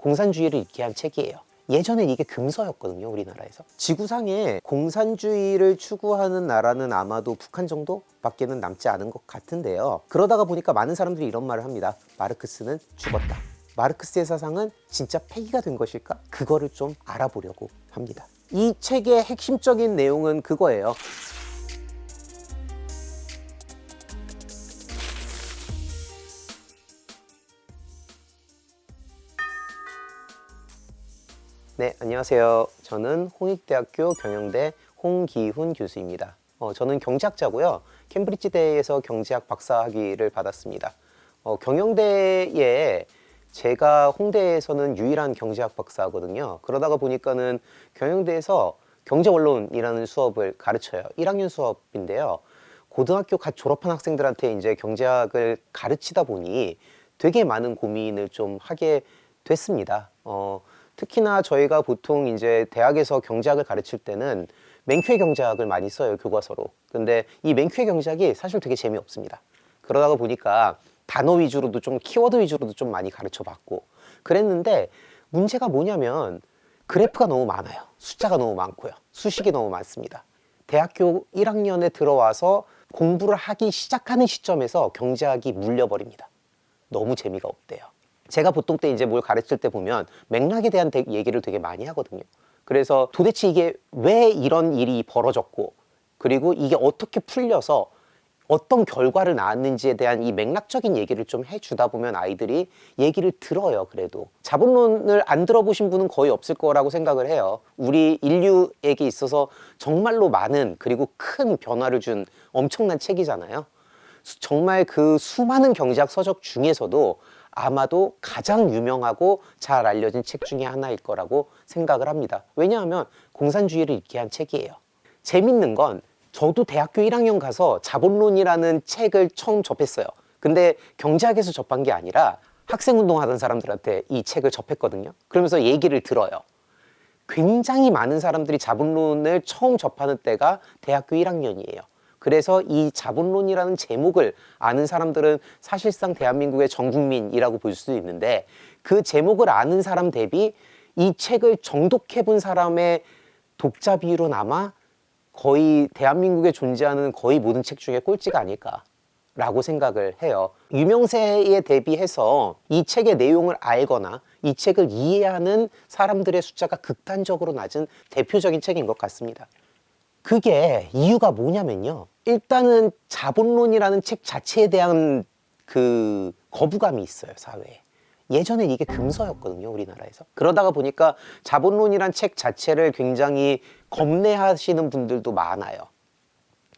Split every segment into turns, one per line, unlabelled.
공산주의를 읽게 한 책이에요. 예전엔 이게 금서였거든요, 우리나라에서. 지구상에 공산주의를 추구하는 나라는 아마도 북한 정도밖에는 남지 않은 것 같은데요. 그러다가 보니까 많은 사람들이 이런 말을 합니다. 마르크스는 죽었다. 마르크스의 사상은 진짜 폐기가 된 것일까? 그거를 좀 알아보려고 합니다. 이 책의 핵심적인 내용은 그거예요. 네, 안녕하세요. 저는 홍익대학교 경영대 홍기훈 교수입니다. 어, 저는 경제학자고요. 캠브리지 대에서 경제학 박사 학위를 받았습니다. 어, 경영대에 제가 홍대에서는 유일한 경제학 박사거든요. 그러다가 보니까는 경영대에서 경제원론이라는 수업을 가르쳐요. 1학년 수업인데요. 고등학교 갓 졸업한 학생들한테 이제 경제학을 가르치다 보니 되게 많은 고민을 좀 하게 됐습니다. 어, 특히나 저희가 보통 이제 대학에서 경제학을 가르칠 때는 맹쾌 경제학을 많이 써요, 교과서로. 근데 이 맹쾌 경제학이 사실 되게 재미없습니다. 그러다가 보니까 단어 위주로도 좀 키워드 위주로도 좀 많이 가르쳐 봤고 그랬는데 문제가 뭐냐면 그래프가 너무 많아요. 숫자가 너무 많고요. 수식이 너무 많습니다. 대학교 1학년에 들어와서 공부를 하기 시작하는 시점에서 경제학이 물려버립니다. 너무 재미가 없대요. 제가 보통 때 이제 뭘 가르칠 때 보면 맥락에 대한 대- 얘기를 되게 많이 하거든요. 그래서 도대체 이게 왜 이런 일이 벌어졌고 그리고 이게 어떻게 풀려서 어떤 결과를 낳았는지에 대한 이 맥락적인 얘기를 좀 해주다 보면 아이들이 얘기를 들어요, 그래도. 자본론을 안 들어보신 분은 거의 없을 거라고 생각을 해요. 우리 인류에게 있어서 정말로 많은 그리고 큰 변화를 준 엄청난 책이잖아요. 수- 정말 그 수많은 경제학 서적 중에서도 아마도 가장 유명하고 잘 알려진 책 중에 하나일 거라고 생각을 합니다. 왜냐하면 공산주의를 읽게 한 책이에요. 재밌는 건 저도 대학교 1학년 가서 자본론이라는 책을 처음 접했어요. 근데 경제학에서 접한 게 아니라 학생 운동 하던 사람들한테 이 책을 접했거든요. 그러면서 얘기를 들어요. 굉장히 많은 사람들이 자본론을 처음 접하는 때가 대학교 1학년이에요. 그래서 이 자본론이라는 제목을 아는 사람들은 사실상 대한민국의 전 국민이라고 볼 수 있는데 그 제목을 아는 사람 대비 이 책을 정독해 본 사람의 독자 비율은 아마 거의 대한민국에 존재하는 거의 모든 책 중에 꼴찌가 아닐까 라고 생각을 해요. 유명세에 대비해서 이 책의 내용을 알거나 이 책을 이해하는 사람들의 숫자가 극단적으로 낮은 대표적인 책인 것 같습니다. 그게 이유가 뭐냐면요. 일단은 자본론이라는 책 자체에 대한 그 거부감이 있어요, 사회에. 예전엔 이게 금서였거든요, 우리나라에서. 그러다가 보니까 자본론이란 책 자체를 굉장히 겁내하시는 분들도 많아요.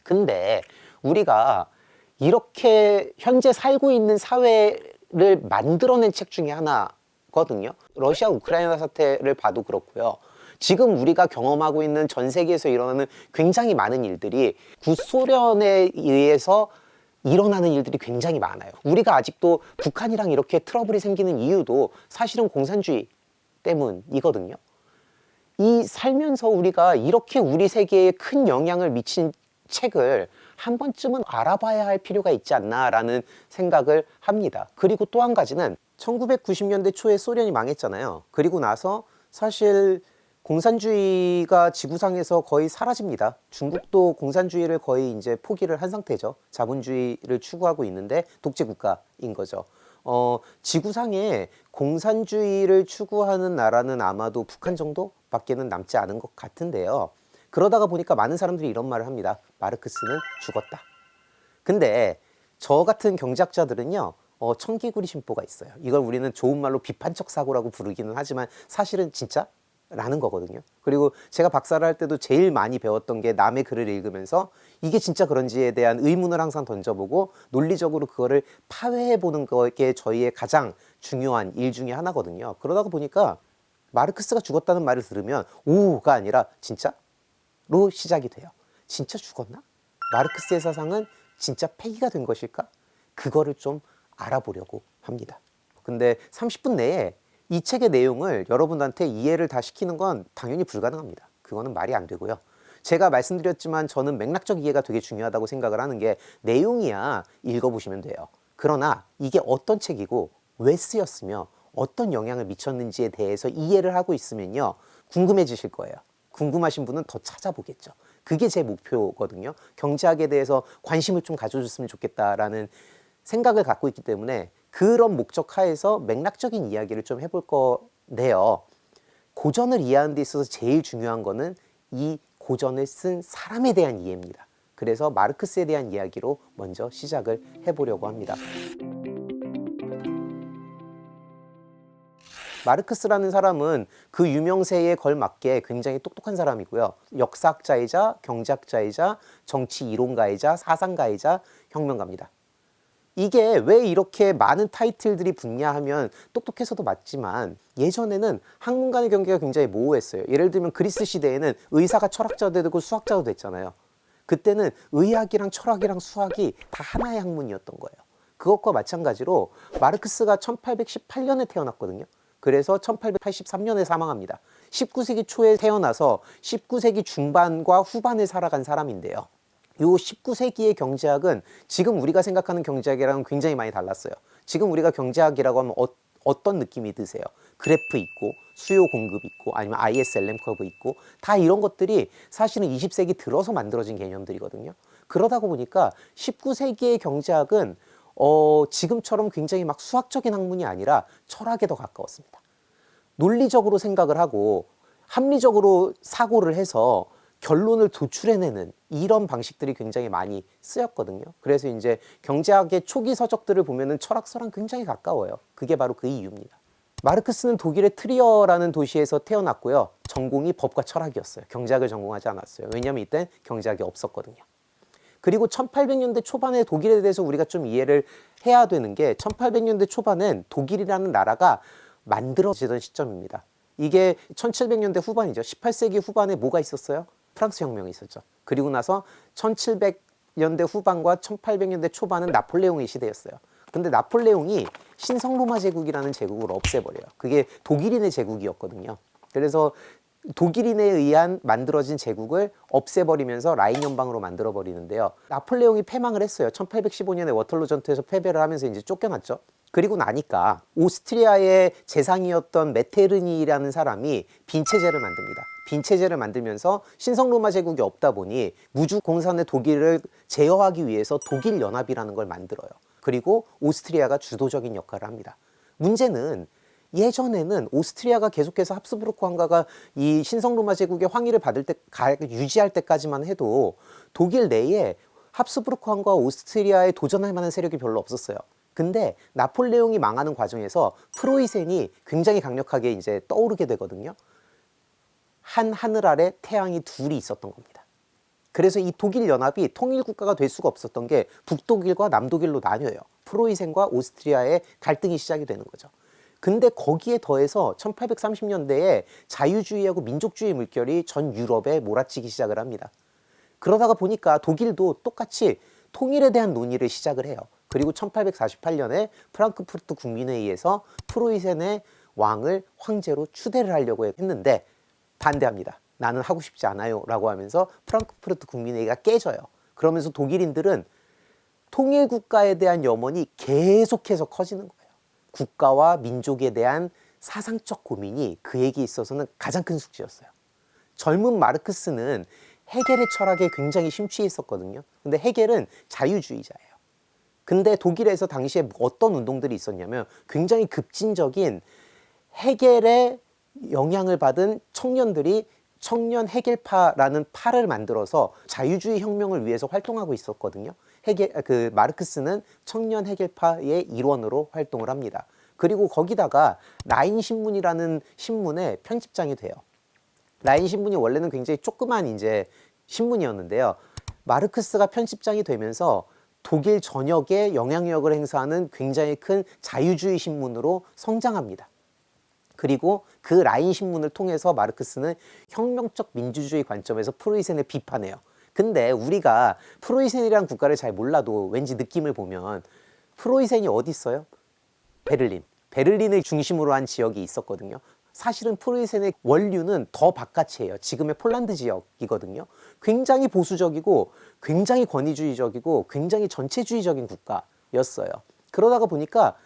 근데 우리가 이렇게 현재 살고 있는 사회를 만들어낸 책 중에 하나거든요. 러시아 우크라이나 사태를 봐도 그렇고요. 지금 우리가 경험하고 있는 전 세계에서 일어나는 굉장히 많은 일들이 구소련에 의해서 일어나는 일들이 굉장히 많아요. 우리가 아직도 북한이랑 이렇게 트러블이 생기는 이유도 사실은 공산주의 때문이거든요. 이 살면서 우리가 이렇게 우리 세계에 큰 영향을 미친 책을 한 번쯤은 알아봐야 할 필요가 있지 않나라는 생각을 합니다. 그리고 또 한 가지는 1990년대 초에 소련이 망했잖아요. 그리고 나서 사실 공산주의가 지구상에서 거의 사라집니다. 중국도 공산주의를 거의 이제 포기를 한 상태죠. 자본주의를 추구하고 있는데 독재 국가인 거죠. 어, 지구상에 공산주의를 추구하는 나라는 아마도 북한 정도밖에는 남지 않은 것 같은데요. 그러다가 보니까 많은 사람들이 이런 말을 합니다. 마르크스는 죽었다. 근데 저 같은 경제학자들은요, 어, 청기구리 심보가 있어요. 이걸 우리는 좋은 말로 비판적 사고라고 부르기는 하지만 사실은 진짜? 라는 거거든요. 그리고 제가 박사를 할 때도 제일 많이 배웠던 게 남의 글을 읽으면서 이게 진짜 그런지에 대한 의문을 항상 던져보고 논리적으로 그거를 파회해 보는 게 저희의 가장 중요한 일 중에 하나거든요. 그러다가 보니까 마르크스가 죽었다는 말을 들으면 오가 아니라 진짜로 시작이 돼요. 진짜 죽었나? 마르크스의 사상은 진짜 폐기가 된 것일까? 그거를 좀 알아보려고 합니다. 근데 30분 내에 이 책의 내용을 여러분한테 이해를 다 시키는 건 당연히 불가능합니다. 그거는 말이 안 되고요. 제가 말씀드렸지만 저는 맥락적 이해가 되게 중요하다고 생각을 하는 게 내용이야 읽어보시면 돼요. 그러나 이게 어떤 책이고 왜 쓰였으며 어떤 영향을 미쳤는지에 대해서 이해를 하고 있으면요. 궁금해지실 거예요. 궁금하신 분은 더 찾아보겠죠. 그게 제 목표거든요. 경제학에 대해서 관심을 좀 가져줬으면 좋겠다라는 생각을 갖고 있기 때문에 그런 목적 하에서 맥락적인 이야기를 좀 해볼 건데요. 고전을 이해하는 데 있어서 제일 중요한 거는 이 고전을 쓴 사람에 대한 이해입니다. 그래서 마르크스에 대한 이야기로 먼저 시작을 해보려고 합니다. 마르크스라는 사람은 그 유명세에 걸맞게 굉장히 똑똑한 사람이고요. 역사학자이자 경제학자이자 정치 이론가이자 사상가이자 혁명가입니다. 이게 왜 이렇게 많은 타이틀들이 붙냐 하면 똑똑해서도 맞지만 예전에는 학문 간의 경계가 굉장히 모호했어요. 예를 들면 그리스 시대에는 의사가 철학자도 되고 수학자도 됐잖아요. 그때는 의학이랑 철학이랑 수학이 다 하나의 학문이었던 거예요. 그것과 마찬가지로 마르크스가 1818년에 태어났거든요. 그래서 1883년에 사망합니다. 19세기 초에 태어나서 19세기 중반과 후반을 살아간 사람인데요. 요 19세기의 경제학은 지금 우리가 생각하는 경제학이랑은 굉장히 많이 달랐어요. 지금 우리가 경제학이라고 하면 어, 떤 느낌이 드세요? 그래프 있고 수요 공급 있고 아니면 ISLM 커브 있고 다 이런 것들이 사실은 20세기 들어서 만들어진 개념들이거든요. 그러다 보니까 19세기의 경제학은 어, 지금처럼 굉장히 막 수학적인 학문이 아니라 철학에 더 가까웠습니다. 논리적으로 생각을 하고 합리적으로 사고를 해서 결론을 도출해내는 이런 방식들이 굉장히 많이 쓰였거든요. 그래서 이제 경제학의 초기 서적들을 보면은 철학서랑 굉장히 가까워요. 그게 바로 그 이유입니다. 마르크스는 독일의 트리어라는 도시에서 태어났고요. 전공이 법과 철학이었어요. 경제학을 전공하지 않았어요. 왜냐하면 이때 경제학이 없었거든요. 그리고 1800년대 초반에 독일에 대해서 우리가 좀 이해를 해야 되는 게 1800년대 초반엔 독일이라는 나라가 만들어지던 시점입니다. 이게 1700년대 후반이죠. 18세기 후반에 뭐가 있었어요? 프랑스 혁명이 있었죠. 그리고 나서 1700년대 후반과 1800년대 초반은 나폴레옹의 시대였어요. 근데 나폴레옹이 신성 로마 제국이라는 제국을 없애버려요. 그게 독일인의 제국이었거든요. 그래서 독일인에 의한 만들어진 제국을 없애버리면서 라인 연방으로 만들어 버리는데요. 나폴레옹이 패망을 했어요. 1815년에 워털로 전투에서 패배를 하면서 이제 쫓겨났죠. 그리고 나니까 오스트리아의 재상이었던 메테르니라는 사람이 빈체제를 만듭니다. 빈체제를 만들면서 신성 로마 제국이 없다 보니 무주 공산의 독일을 제어하기 위해서 독일 연합이라는 걸 만들어요. 그리고 오스트리아가 주도적인 역할을 합니다. 문제는 예전에는 오스트리아가 계속해서 합스부르크 황가가 이 신성 로마 제국의 황위를 받을 때 유지할 때까지만 해도 독일 내에 합스부르크 황과 오스트리아에 도전할 만한 세력이 별로 없었어요. 근데 나폴레옹이 망하는 과정에서 프로이센이 굉장히 강력하게 이제 떠오르게 되거든요. 한 하늘 아래 태양이 둘이 있었던 겁니다. 그래서 이 독일 연합이 통일 국가가 될 수가 없었던 게 북독일과 남독일로 나뉘어요. 프로이센과 오스트리아의 갈등이 시작이 되는 거죠. 근데 거기에 더해서 1830년대에 자유주의하고 민족주의 물결이 전 유럽에 몰아치기 시작을 합니다. 그러다가 보니까 독일도 똑같이 통일에 대한 논의를 시작을 해요. 그리고 1848년에 프랑크푸르트 국민회의에서 프로이센의 왕을 황제로 추대를 하려고 했는데 반대합니다. 나는 하고 싶지 않아요. 라고 하면서 프랑크푸르트 국민회의가 깨져요. 그러면서 독일인들은 통일 국가에 대한 염원이 계속해서 커지는 거예요. 국가와 민족에 대한 사상적 고민이 그에게 있어서는 가장 큰 숙제였어요. 젊은 마르크스는 해겔의 철학에 굉장히 심취해 있었거든요. 근데 해겔은 자유주의자예요. 근데 독일에서 당시에 어떤 운동들이 있었냐면 굉장히 급진적인 해겔의 영향을 받은 청년들이 청년 해겔파라는 파를 만들어서 자유주의 혁명을 위해서 활동하고 있었거든요. 해겔 그 마르크스는 청년 해겔파의 일원으로 활동을 합니다. 그리고 거기다가 라인 신문이라는 신문의 편집장이 돼요. 라인 신문이 원래는 굉장히 조그만 이제 신문이었는데요. 마르크스가 편집장이 되면서 독일 전역에 영향력을 행사하는 굉장히 큰 자유주의 신문으로 성장합니다. 그리고 그 라인 신문을 통해서 마르크스는 혁명적 민주주의 관점에서 프로이센을 비판해요. 근데 우리가 프로이센이라는 국가를 잘 몰라도 왠지 느낌을 보면 프로이센이 어디 있어요? 베를린. 베를린을 중심으로 한 지역이 있었거든요. 사실은 프로이센의 원류는 더 바깥이에요. 지금의 폴란드 지역이거든요. 굉장히 보수적이고 굉장히 권위주의적이고 굉장히 전체주의적인 국가였어요. 그러다가 보니까 처-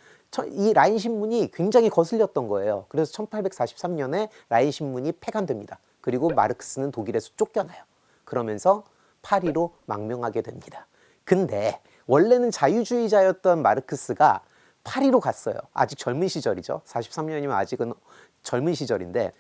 이 라인 신문이 굉장히 거슬렸던 거예요. 그래서 1843년에 라인 신문이 폐간됩니다. 그리고 마르크스는 독일에서 쫓겨나요. 그러면서 파리로 망명하게 됩니다. 근데 원래는 자유주의자였던 마르크스가 파리로 갔어요. 아직 젊은 시절이죠. 43년이면 아직은 젊은 시절인데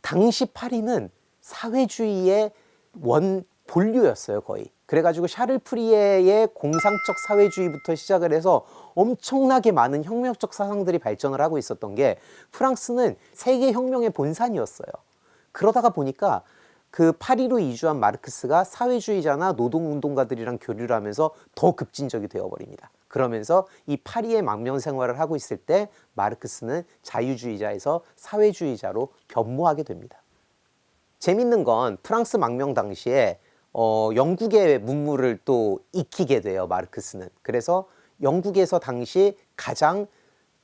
당시 파리는 사회주의의 원 본류였어요, 거의. 그래가지고 샤를 프리에의 공상적 사회주의부터 시작을 해서 엄청나게 많은 혁명적 사상들이 발전을 하고 있었던 게 프랑스는 세계 혁명의 본산이었어요. 그러다가 보니까 그 파리로 이주한 마르크스가 사회주의자나 노동운동가들이랑 교류를 하면서 더 급진적이 되어버립니다. 그러면서 이 파리의 망명 생활을 하고 있을 때 마르크스는 자유주의자에서 사회주의자로 변모하게 됩니다. 재밌는 건 프랑스 망명 당시에 어, 영국의 문물을 또 익히게 돼요 마르크스는. 그래서 영국에서 당시 가장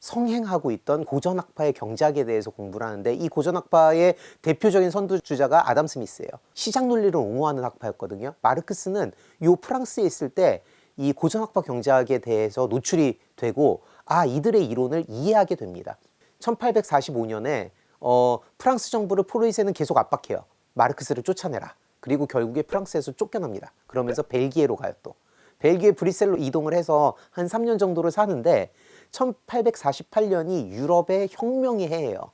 성행하고 있던 고전학파의 경제학에 대해서 공부를 하는데 이 고전학파의 대표적인 선두주자가 아담 스미스예요. 시장 논리를 옹호하는 학파였거든요. 마르크스는 요 프랑스에 있을 때 이 고전학파 경제학에 대해서 노출이 되고 아 이들의 이론을 이해하게 됩니다. 1845년에 어, 프랑스 정부를 프로이센은 계속 압박해요. 마르크스를 쫓아내라. 그리고 결국에 프랑스에서 쫓겨납니다. 그러면서 벨기에로 가요 또. 벨기에 브뤼셀로 이동을 해서 한 3년 정도를 사는데 1848년이 유럽의 혁명의 해예요.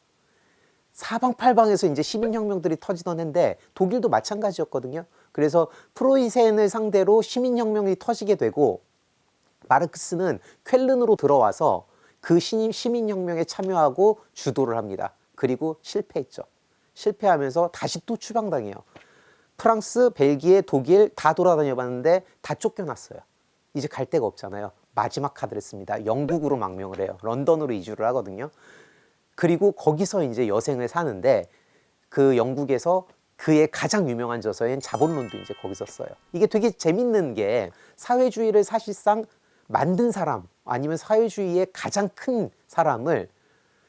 사방팔방에서 이제 시민혁명들이 터지던 해인데 독일도 마찬가지였거든요. 그래서 프로이센을 상대로 시민혁명이 터지게 되고 마르크스는 쾰른으로 들어와서 그 신임 시민혁명에 참여하고 주도를 합니다. 그리고 실패했죠. 실패하면서 다시 또 추방당해요. 프랑스, 벨기에, 독일 다 돌아다녀 봤는데 다 쫓겨났어요. 이제 갈 데가 없잖아요. 마지막 카드를 씁니다. 영국으로 망명을 해요. 런던으로 이주를 하거든요. 그리고 거기서 이제 여생을 사는데 그 영국에서 그의 가장 유명한 저서인 자본론도 이제 거기서 써요. 이게 되게 재밌는 게 사회주의를 사실상 만든 사람 아니면 사회주의의 가장 큰 사람을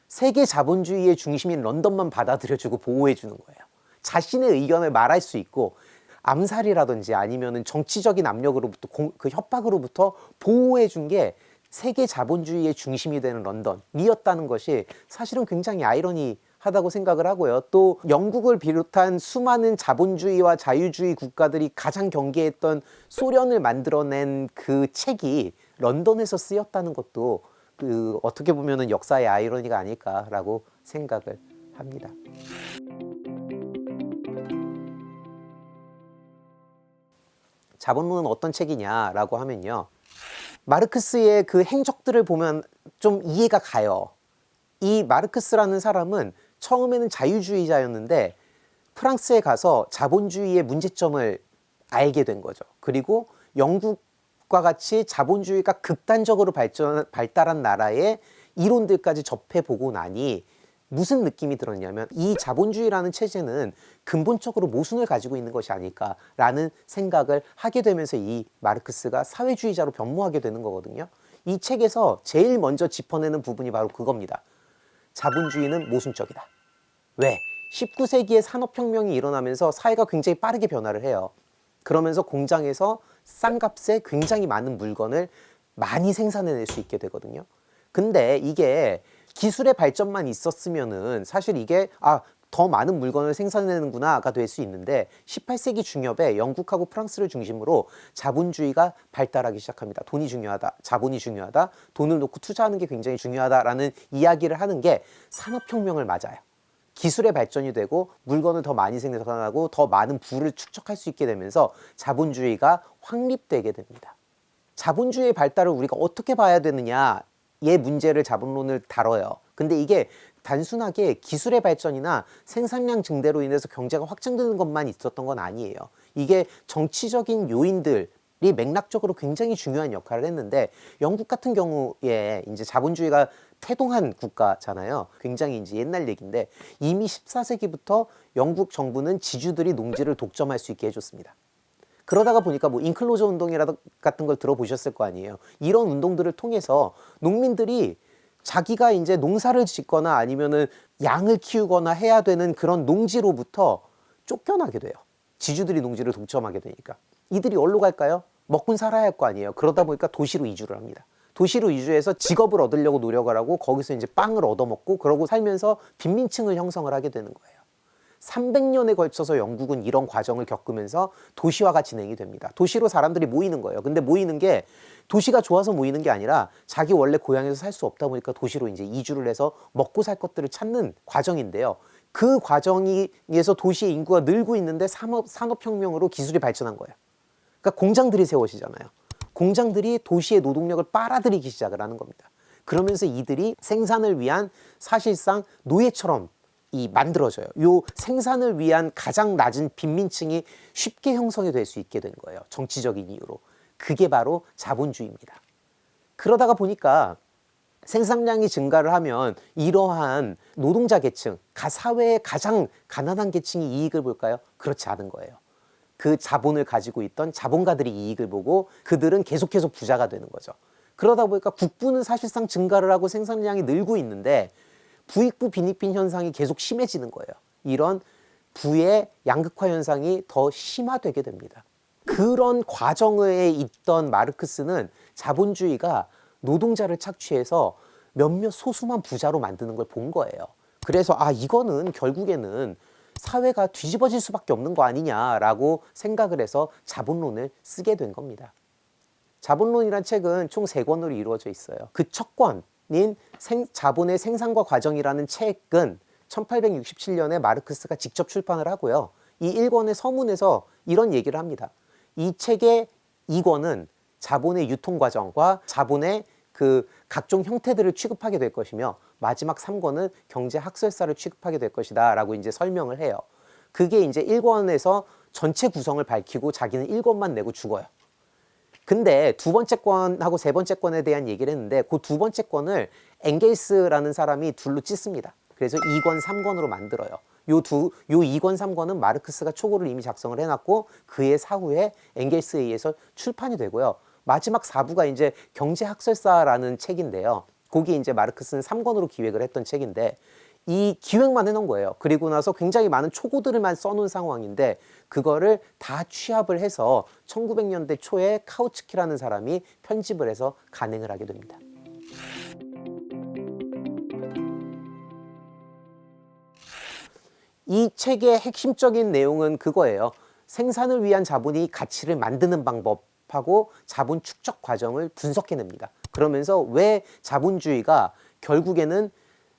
세계 자본주의의 중심인 런던만 받아들여주고 보호해주는 거예요. 자신의 의견을 말할 수 있고 암살이라든지 아니면은 정치적인 압력으로부터 공- 그 협박으로부터 보호해 준 게 세계 자본주의의 중심이 되는 런던이었다는 것이 사실은 굉장히 아이러니 하다고 생각을 하고요. 또 영국을 비롯한 수많은 자본주의와 자유주의 국가들이 가장 경계했던 소련을 만들어낸 그 책이 런던에서 쓰였다는 것도 그 어떻게 보면은 역사의 아이러니가 아닐까라고 생각을 합니다. 자본론은 어떤 책이냐라고 하면요. 마르크스의 그 행적들을 보면 좀 이해가 가요. 이 마르크스라는 사람은 처음에는 자유주의자였는데 프랑스에 가서 자본주의의 문제점을 알게 된 거죠. 그리고 영국과 같이 자본주의가 극단적으로 발전, 발달한 나라의 이론들까지 접해보고 나니 무슨 느낌이 들었냐면 이 자본주의라는 체제는 근본적으로 모순을 가지고 있는 것이 아닐까라는 생각을 하게 되면서 이 마르크스가 사회주의자로 변모하게 되는 거거든요. 이 책에서 제일 먼저 짚어내는 부분이 바로 그겁니다. 자본주의는 모순적이다. 왜? 19세기에 산업혁명이 일어나면서 사회가 굉장히 빠르게 변화를 해요. 그러면서 공장에서 싼 값에 굉장히 많은 물건을 많이 생산해낼 수 있게 되거든요. 근데 이게 기술의 발전만 있었으면은 사실 이게 아, 더 많은 물건을 생산해내는구나가 될 수 있는데 18세기 중엽에 영국하고 프랑스를 중심으로 자본주의가 발달하기 시작합니다. 돈이 중요하다, 자본이 중요하다, 돈을 놓고 투자하는 게 굉장히 중요하다라는 이야기를 하는 게 산업혁명을 맞아요. 기술의 발전이 되고 물건을 더 많이 생산하고 더 많은 부를 축적할 수 있게 되면서 자본주의가 확립되게 됩니다. 자본주의의 발달을 우리가 어떻게 봐야 되느냐 의 문제를 자본론을 다뤄요. 근데 이게 단순하게 기술의 발전이나 생산량 증대로 인해서 경제가 확장되는 것만 있었던 건 아니에요. 이게 정치적인 요인들 이 맥락적으로 굉장히 중요한 역할을 했는데 영국 같은 경우에 이제 자본주의가 태동한 국가잖아요. 굉장히 이제 옛날 얘기인데 이미 14세기부터 영국 정부는 지주들이 농지를 독점할 수 있게 해줬습니다. 그러다가 보니까 뭐 인클로저 운동이라 같은 걸 들어보셨을 거 아니에요. 이런 운동들을 통해서 농민들이 자기가 이제 농사를 짓거나 아니면은 양을 키우거나 해야 되는 그런 농지로부터 쫓겨나게 돼요. 지주들이 농지를 독점하게 되니까. 이들이 어디로 갈까요? 먹고 살아야 할 거 아니에요. 그러다 보니까 도시로 이주를 합니다. 도시로 이주해서 직업을 얻으려고 노력을 하고 거기서 이제 빵을 얻어먹고 그러고 살면서 빈민층을 형성을 하게 되는 거예요. 300년에 걸쳐서 영국은 이런 과정을 겪으면서 도시화가 진행이 됩니다. 도시로 사람들이 모이는 거예요. 근데 모이는 게 도시가 좋아서 모이는 게 아니라 자기 원래 고향에서 살 수 없다 보니까 도시로 이제 이주를 해서 먹고 살 것들을 찾는 과정인데요. 그 과정에서 도시의 인구가 늘고 있는데 산업, 산업혁명으로 기술이 발전한 거예요. 그러니까 공장들이 세워지잖아요. 공장들이 도시의 노동력을 빨아들이기 시작을 하는 겁니다. 그러면서 이들이 생산을 위한 사실상 노예처럼 이 만들어져요. 요 생산을 위한 가장 낮은 빈민층이 쉽게 형성이 될 수 있게 된 거예요. 정치적인 이유로. 그게 바로 자본주의입니다. 그러다가 보니까 생산량이 증가를 하면 이러한 노동자 계층, 가 사회의 가장 가난한 계층이 이익을 볼까요? 그렇지 않은 거예요. 그 자본을 가지고 있던 자본가들이 이익을 보고 그들은 계속해서 부자가 되는 거죠. 그러다 보니까 국부는 사실상 증가를 하고 생산량이 늘고 있는데 부익부 빈익빈 현상이 계속 심해지는 거예요. 이런 부의 양극화 현상이 더 심화되게 됩니다. 그런 과정에 있던 마르크스는 자본주의가 노동자를 착취해서 몇몇 소수만 부자로 만드는 걸 본 거예요. 그래서 아 이거는 결국에는 사회가 뒤집어질 수밖에 없는 거 아니냐라고 생각을 해서 자본론을 쓰게 된 겁니다. 자본론이란 책은 총 세 권으로 이루어져 있어요. 그 첫 권 인 생- 자본의 생산과 과정이라는 책은 1867년에 마르크스가 직접 출판을 하고요. 이 1권의 서문에서 이런 얘기를 합니다. 이 책의 2권은 자본의 유통 과정과 자본의 그 각종 형태들을 취급하게 될 것이며 마지막 3권은 경제 학설사를 취급하게 될 것이다라고 이제 설명을 해요. 그게 이제 1권에서 전체 구성을 밝히고 자기는 1권만 내고 죽어요. 근데 두 번째 권하고 세 번째 권에 대한 얘기를 했는데 그 두 번째 권을 엥겔스라는 사람이 둘로 찢습니다. 그래서 2권, 3권으로 만들어요. 요 두, 요 2권, 3권은 마르크스가 초고를 이미 작성을 해놨고 그의 사후에 엥겔스에 의해서 출판이 되고요. 마지막 4부가 이제 경제학설사라는 책인데요. 거기 이제 마르크스는 3권으로 기획을 했던 책인데 이 기획만 해놓은 거예요. 그리고 나서 굉장히 많은 초고들만 써놓은 상황인데 그거를 다 취합을 해서 1900년대 초에 카우츠키라는 사람이 편집을 해서 간행을 하게 됩니다. 이 책의 핵심적인 내용은 그거예요. 생산을 위한 자본이 가치를 만드는 방법하고 자본 축적 과정을 분석해냅니다. 그러면서 왜 자본주의가 결국에는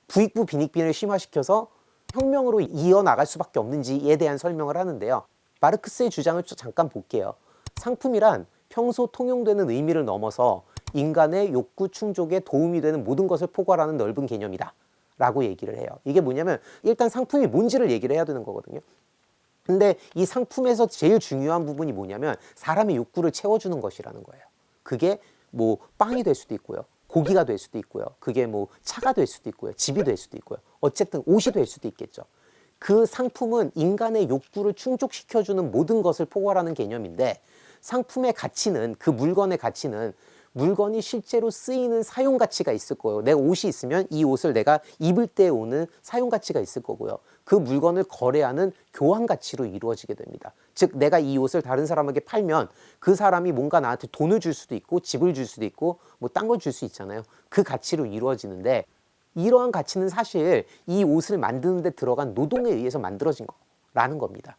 부익부 빈익빈을 심화시켜서 혁명으로 이어나갈 수밖에 없는지에 대한 설명을 하는데요. 마르크스의 주장을 좀 잠깐 볼게요. 상품이란 평소 통용되는 의미를 넘어서 인간의 욕구 충족에 도움이 되는 모든 것을 포괄하는 넓은 개념이다. 라고 얘기를 해요. 이게 뭐냐면 일단 상품이 뭔지를 얘기를 해야 되는 거거든요. 근데 이 상품에서 제일 중요한 부분이 뭐냐면 사람의 욕구를 채워주는 것이라는 거예요. 그게 뭐 빵이 될 수도 있고요. 고기가 될 수도 있고요. 그게 뭐 차가 될 수도 있고요. 집이 될 수도 있고요. 어쨌든 옷이 될 수도 있겠죠. 그 상품은 인간의 욕구를 충족시켜주는 모든 것을 포괄하는 개념인데 상품의 가치는 그 물건의 가치는 물건이 실제로 쓰이는 사용 가치가 있을 거예요. 내 옷이 있으면 이 옷을 내가 입을 때 오는 사용 가치가 있을 거고요. 그 물건을 거래하는 교환 가치로 이루어지게 됩니다. 즉 내가 이 옷을 다른 사람에게 팔면 그 사람이 뭔가 나한테 돈을 줄 수도 있고 집을 줄 수도 있고 뭐 딴 걸 줄 수 있잖아요. 그 가치로 이루어지는데 이러한 가치는 사실 이 옷을 만드는 데 들어간 노동에 의해서 만들어진 거라는 겁니다.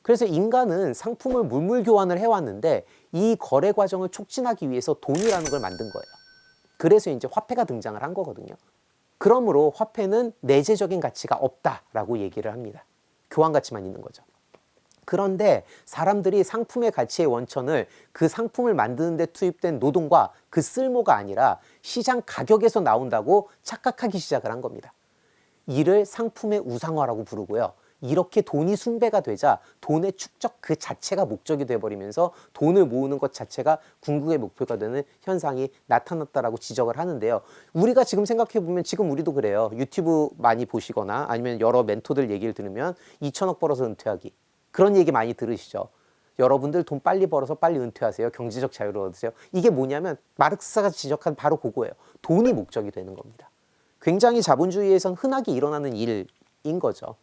그래서 인간은 상품을 물물 교환을 해왔는데 이 거래 과정을 촉진하기 위해서 돈이라는 걸 만든 거예요. 그래서 이제 화폐가 등장을 한 거거든요. 그러므로 화폐는 내재적인 가치가 없다라고 얘기를 합니다. 교환 가치만 있는 거죠. 그런데 사람들이 상품의 가치의 원천을 그 상품을 만드는 데 투입된 노동과 그 쓸모가 아니라 시장 가격에서 나온다고 착각하기 시작을 한 겁니다. 이를 상품의 우상화라고 부르고요. 이렇게 돈이 숭배가 되자 돈의 축적 그 자체가 목적이 돼버리면서 돈을 모으는 것 자체가 궁극의 목표가 되는 현상이 나타났다라고 지적을 하는데요. 우리가 지금 생각해 보면 지금 우리도 그래요. 유튜브 많이 보시거나 아니면 여러 멘토들 얘기를 들으면 2천억 벌어서 은퇴하기 그런 얘기 많이 들으시죠. 여러분들 돈 빨리 벌어서 빨리 은퇴하세요. 경제적 자유를 얻으세요. 이게 뭐냐면 마르크스가 지적한 바로 그거예요. 돈이 목적이 되는 겁니다. 굉장히 자본주의에선 흔하게 일어나는 일인 거죠.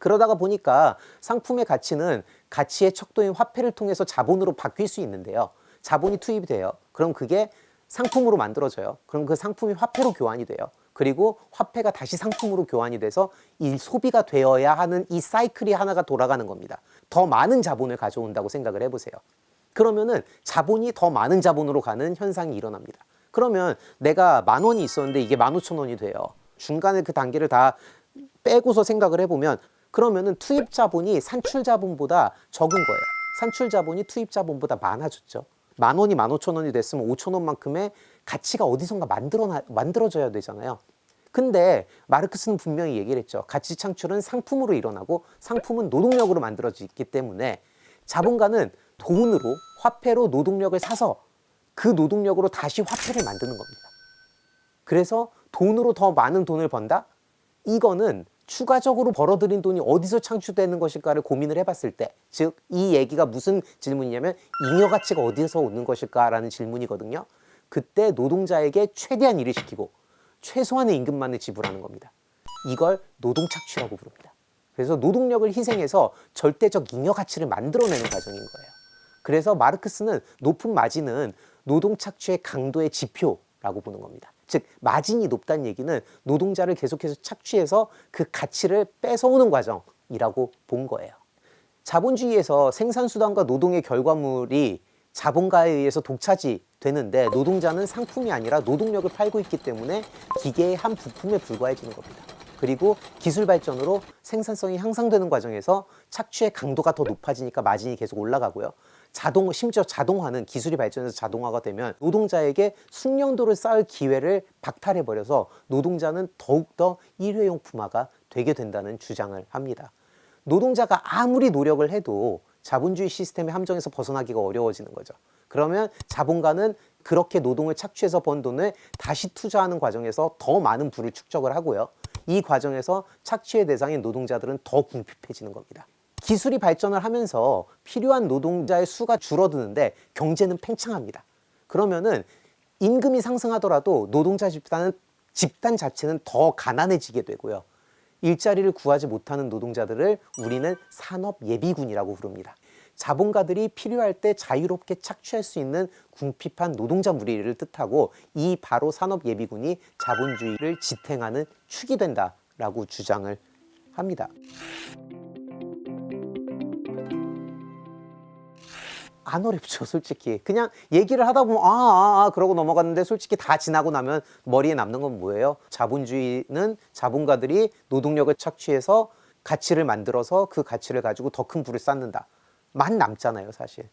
그러다가 보니까 상품의 가치는 가치의 척도인 화폐를 통해서 자본으로 바뀔 수 있는데요. 자본이 투입이 돼요. 그럼 그게 상품으로 만들어져요. 그럼 그 상품이 화폐로 교환이 돼요. 그리고 화폐가 다시 상품으로 교환이 돼서 이 소비가 되어야 하는 이 사이클이 하나가 돌아가는 겁니다. 더 많은 자본을 가져온다고 생각을 해보세요. 그러면은 자본이 더 많은 자본으로 가는 현상이 일어납니다. 그러면 내가 만 원이 있었는데 이게 만 오천 원이 돼요. 중간에 그 단계를 다 빼고서 생각을 해보면 그러면은 투입 자본이 산출 자본보다 적은 거예요. 산출 자본이 투입 자본보다 많아졌죠. 만 원이 만 오천 원이 됐으면 오천 원만큼의 가치가 어디선가 만들어 만들어져야 되잖아요. 근데 마르크스는 분명히 얘기를 했죠. 가치 창출은 상품으로 일어나고 상품은 노동력으로 만들어지기 때문에 자본가는 돈으로 화폐로 노동력을 사서 그 노동력으로 다시 화폐를 만드는 겁니다. 그래서 돈으로 더 많은 돈을 번다? 이거는 추가적으로 벌어들인 돈이 어디서 창출되는 것일까를 고민을 해봤을 때, 즉, 이 얘기가 무슨 질문이냐면, 잉여 가치가 어디서 오는 것일까라는 질문이거든요. 그때 노동자에게 최대한 일을 시키고, 최소한의 임금만을 지불하는 겁니다. 이걸 노동 착취라고 부릅니다. 그래서 노동력을 희생해서 절대적 잉여 가치를 만들어내는 과정인 거예요. 그래서 마르크스는 높은 마진은 노동 착취의 강도의 지표라고 보는 겁니다. 즉 마진이 높다는 얘기는 노동자를 계속해서 착취해서 그 가치를 뺏어오는 과정이라고 본 거예요. 자본주의에서 생산수단과 노동의 결과물이 자본가에 의해서 독차지 되는데 노동자는 상품이 아니라 노동력을 팔고 있기 때문에 기계의 한 부품에 불과해지는 겁니다. 그리고 기술 발전으로 생산성이 향상되는 과정에서 착취의 강도가 더 높아지니까 마진이 계속 올라가고요. 자동 심지어 자동화는 기술이 발전해서 자동화가 되면 노동자에게 숙련도를 쌓을 기회를 박탈해 버려서 노동자는 더욱더 일회용품화가 되게 된다는 주장을 합니다. 노동자가 아무리 노력을 해도 자본주의 시스템의 함정에서 벗어나기가 어려워지는 거죠. 그러면 자본가는 그렇게 노동을 착취해서 번 돈을 다시 투자하는 과정에서 더 많은 부를 축적을 하고요. 이 과정에서 착취의 대상인 노동자들은 더 궁핍해지는 겁니다. 기술이 발전을 하면서 필요한 노동자의 수가 줄어드는데 경제는 팽창합니다. 그러면은 임금이 상승하더라도 노동자 집단은 집단 자체는 더 가난해지게 되고요. 일자리를 구하지 못하는 노동자들을 우리는 산업 예비군이라고 부릅니다. 자본가들이 필요할 때 자유롭게 착취할 수 있는 궁핍한 노동자 무리를 뜻하고 이 바로 산업 예비군이 자본주의를 지탱하는 축이 된다라고 주장을 합니다. 안 어렵죠, 솔직히. 그냥 얘기를 하다 보면, 아, 아, 아, 그러고 넘어갔는데 솔직히 다 지나고 나면 머리에 남는 건 뭐예요? 자본주의는 자본가들이 노동력을 착취해서 가치를 만들어서 그 가치를 가지고 더 큰 부를 쌓는다. 만 남잖아요, 사실.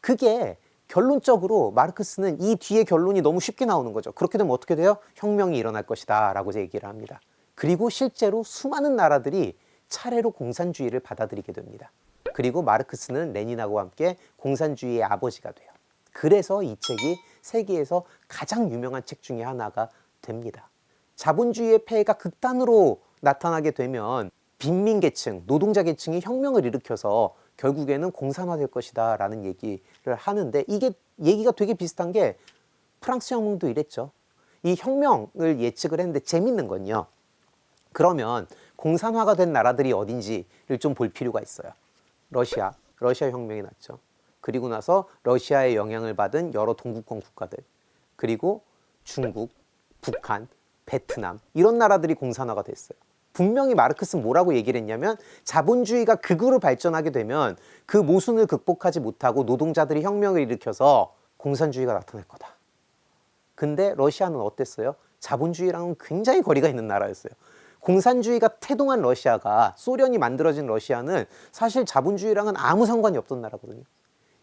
그게 결론적으로 마르크스는 이 뒤에 결론이 너무 쉽게 나오는 거죠. 그렇게 되면 어떻게 돼요? 혁명이 일어날 것이다. 라고 얘기를 합니다. 그리고 실제로 수많은 나라들이 차례로 공산주의를 받아들이게 됩니다. 그리고 마르크스는 레닌하고 함께 공산주의의 아버지가 돼요. 그래서 이 책이 세계에서 가장 유명한 책 중에 하나가 됩니다. 자본주의의 폐해가 극단으로 나타나게 되면 빈민 계층, 노동자 계층이 혁명을 일으켜서 결국에는 공산화될 것이다 라는 얘기를 하는데 이게 얘기가 되게 비슷한 게 프랑스 혁명도 이랬죠. 이 혁명을 예측을 했는데 재밌는 건요. 그러면 공산화가 된 나라들이 어딘지를 좀 볼 필요가 있어요. 러시아, 러시아 혁명이 났죠. 그리고 나서 러시아의 영향을 받은 여러 동구권 국가들, 그리고 중국, 북한, 베트남 이런 나라들이 공산화가 됐어요. 분명히 마르크스는 뭐라고 얘기를 했냐면 자본주의가 극으로 발전하게 되면 그 모순을 극복하지 못하고 노동자들이 혁명을 일으켜서 공산주의가 나타날 거다. 근데 러시아는 어땠어요? 자본주의랑은 굉장히 거리가 있는 나라였어요. 공산주의가 태동한 러시아가 소련이 만들어진 러시아는 사실 자본주의랑은 아무 상관이 없던 나라거든요.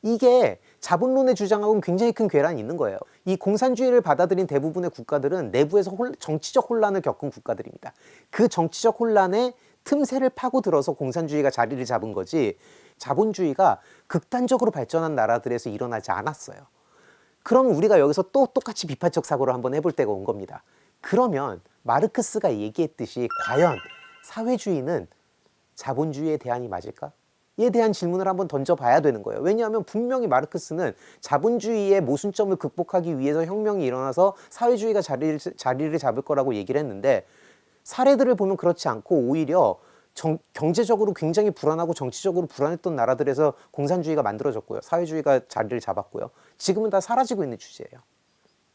이게 자본론의 주장하고는 굉장히 큰 괴란이 있는 거예요. 이 공산주의를 받아들인 대부분의 국가들은 내부에서 홀, 정치적 혼란을 겪은 국가들입니다. 그 정치적 혼란에 틈새를 파고 들어서 공산주의가 자리를 잡은 거지 자본주의가 극단적으로 발전한 나라들에서 일어나지 않았어요. 그럼 우리가 여기서 또 똑같이 비판적 사고를 한번 해볼 때가 온 겁니다. 그러면 마르크스가 얘기했듯이 과연 사회주의는 자본주의의 대안이 맞을까? 에 대한 질문을 한번 던져봐야 되는 거예요. 왜냐하면 분명히 마르크스는 자본주의의 모순점을 극복하기 위해서 혁명이 일어나서 사회주의가 자리를, 자리를 잡을 거라고 얘기를 했는데 사례들을 보면 그렇지 않고 오히려 정, 경제적으로 굉장히 불안하고 정치적으로 불안했던 나라들에서 공산주의가 만들어졌고요. 사회주의가 자리를 잡았고요. 지금은 다 사라지고 있는 주제예요.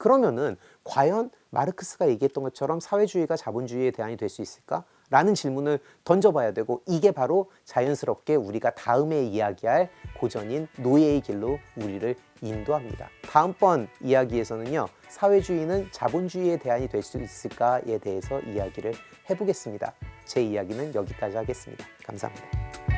그러면은 과연 마르크스가 얘기했던 것처럼 사회주의가 자본주의의 대안이 될 수 있을까? 라는 질문을 던져봐야 되고 이게 바로 자연스럽게 우리가 다음에 이야기할 고전인 노예의 길로 우리를 인도합니다. 다음번 이야기에서는요, 사회주의는 자본주의의 대안이 될 수 있을까에 대해서 이야기를 해보겠습니다. 제 이야기는 여기까지 하겠습니다. 감사합니다.